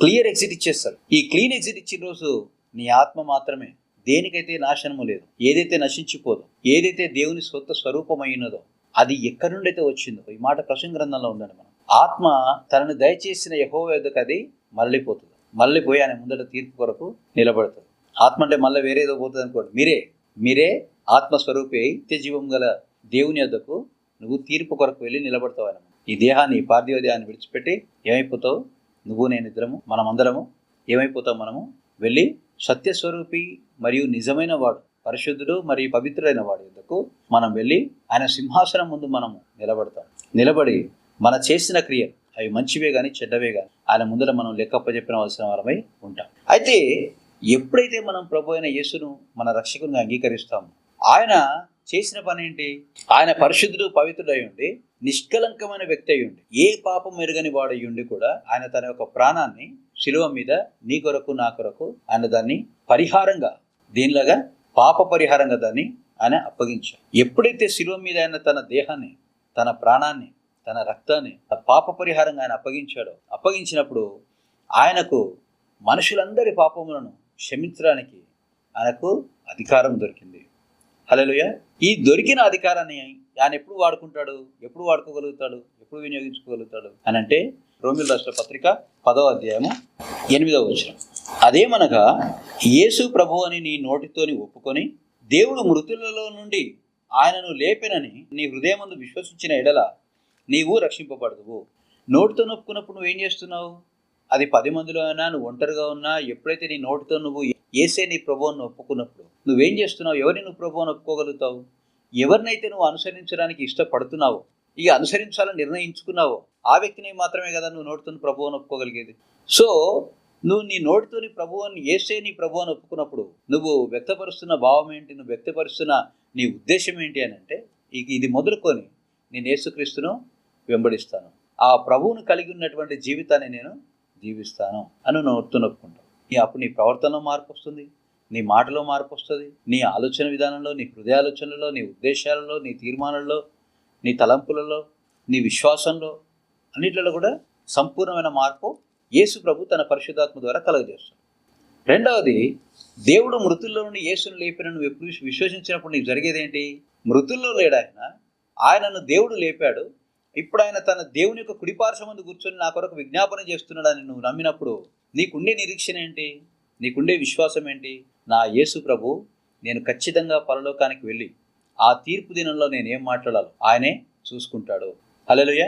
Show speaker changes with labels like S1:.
S1: Clear exit ఇచ్చేస్తారు. ఈ clean exit ఇచ్చిన రోజు నీ ఆత్మ మాత్రమే దేనికైతే నాశనము లేదు ఏదైతే నశించిపోదు ఏదైతే దేవుని స్వత్వ స్వరూపమైనదో అది ఎక్కడి నుండి అయితే వచ్చిందో ఈ మాట ప్రసంగ గ్రంథంలో ఉందండి మనం. ఆత్మ తనను దయచేసిన యహో ఎదుకు అది మళ్ళీపోతుంది మళ్ళీపోయి ఆయన ముందట తీర్పు కొరకు నిలబడుతుంది ఆత్మ అంటే మళ్ళీ వేరేదో పోతుంది అనుకోండి. మీరే మీరే ఆత్మస్వరూపి అయి నిత్యజీవం గల దేవుని యొద్దకు నువ్వు తీర్పు కొరకు వెళ్ళి నిలబడతావు ఈ దేహాన్ని పార్థివ దేహాన్ని విడిచిపెట్టి ఏమైపోతావు? నువ్వు నేను ఇద్దరము మనమందరము ఏమైపోతాం మనము? వెళ్ళి సత్యస్వరూపి మరియు నిజమైన వాడు పరిశుద్ధుడు మరియు పవిత్రుడైన వాడు ఎందుకు మనం వెళ్ళి ఆయన సింహాసనం ముందు మనము నిలబడతాం. నిలబడి మన చేసిన క్రియలు అవి మంచివే కానీ చెడ్డవే కానీ ఆయన ముందర మనం లెక్కప్పచెప్పిన అవసరం వారమై ఉంటాం. అయితే ఎప్పుడైతే మనం ప్రభు అయిన యేసును మన రక్షకునిగా అంగీకరిస్తామో ఆయన చేసిన పని ఏంటి ఆయన పరిశుద్ధుడు పవిత్రుడై ఉండి నిష్కలంకమైన వ్యక్తి అయి ఉండి ఏ పాపం మెరుగని వాడై ఉండి కూడా ఆయన తన యొక్క ప్రాణాన్ని శిలువ మీద నీ కొరకు నా కొరకు ఆయన దాన్ని పరిహారంగా దీనిలాగా పాప పరిహారంగా దాన్ని ఆయన అప్పగించాడు. ఎప్పుడైతే శిలువ మీద ఆయన తన దేహాన్ని తన ప్రాణాన్ని తన రక్తాన్ని ఆ పాప పరిహారంగా ఆయన అప్పగించాడో అప్పగించినప్పుడు ఆయనకు మనుషులందరి పాపములను క్షమించడానికి ఆయనకు అధికారం దొరికింది. హలోయ ఈ దొరికిన అధికారాన్ని ఆయన ఎప్పుడు వాడుకుంటాడు? ఎప్పుడు వాడుకోగలుగుతాడు? ఎప్పుడు వినియోగించుకోగలుగుతాడు? అని అంటే రోమిల్ రాష్ట్ర పత్రిక పదవ అధ్యాయము ఎనిమిదవ వచనం. అదేమనగా యేసు ప్రభు అని నీ నోటితోని ఒప్పుకొని దేవుడు మృతులలో నుండి ఆయనను లేపెనని నీ హృదయమందు విశ్వసించిన ఎడల నీవు రక్షింపబడదువు. నోటితో నొప్పుకున్నప్పుడు నువ్వేం చేస్తున్నావు? అది పది మందిలో అయినా నువ్వు ఒంటరిగా ఉన్నా ఎప్పుడైతే నీ నోటితో నువ్వు ఏసే నీ ప్రభువును ఒప్పుకున్నప్పుడు నువ్వేం చేస్తున్నావు? ఎవరిని నువ్వు ప్రభువును ఒప్పుకోగలుగుతావు? ఎవరినైతే నువ్వు అనుసరించడానికి ఇష్టపడుతున్నావో ఇక అనుసరించాలని నిర్ణయించుకున్నావో ఆ వ్యక్తిని మాత్రమే కదా నువ్వు నోటితోని ప్రభువును ఒప్పుకోగలిగేది. సో నువ్వు నీ నోటితోని ప్రభువుని ఏసే నీ ప్రభువుని ఒప్పుకున్నప్పుడు నువ్వు వ్యక్తపరుస్తున్న భావం ఏంటి? నువ్వు వ్యక్తపరుస్తున్న నీ ఉద్దేశం ఏంటి అని అంటే ఇక ఇది మొదలుకొని నేను యేసుక్రీస్తును వెంబడిస్తాను. ఆ ప్రభువును కలిగి ఉన్నటువంటి జీవితాన్ని నేను జీవిస్తాను అని నోటితో ఒప్పుకుంటావు అప్పుడు నీ ప్రవర్తనలో మార్పు వస్తుంది నీ మాటలో మార్పు వస్తుంది నీ ఆలోచన విధానంలో నీ హృదయాలోచనలో నీ ఉద్దేశాలలో నీ తీర్మానాల్లో నీ తలంపులలో నీ విశ్వాసంలో అన్నిట్లలో కూడా సంపూర్ణమైన మార్పు యేసు ప్రభు తన పరిశుద్ధాత్మ ద్వారా కలగజేస్తాడు. రెండవది దేవుడు మృతుల్లో నుండి యేసును లేపిన నువ్వు ఎప్పుడు విశ్వసించినప్పుడు నీకు జరిగేది ఏంటి మృతుల్లో లేడు ఆయన. ఆయనను దేవుడు లేపాడు. ఇప్పుడు ఆయన తన దేవుని యొక్క కుడిపార్శ్వ ముందు కూర్చొని నా కొరకు విజ్ఞాపన చేస్తున్నాడని నువ్వు నమ్మినప్పుడు నీకుండే నిరీక్షణ ఏంటి? నీకుండే విశ్వాసం ఏంటి? నా యేసు ప్రభు నేను ఖచ్చితంగా పరలోకానికి వెళ్ళి ఆ తీర్పు దినంలో నేను ఏం మాట్లాడాలో ఆయనే చూసుకుంటాడు. హలోయ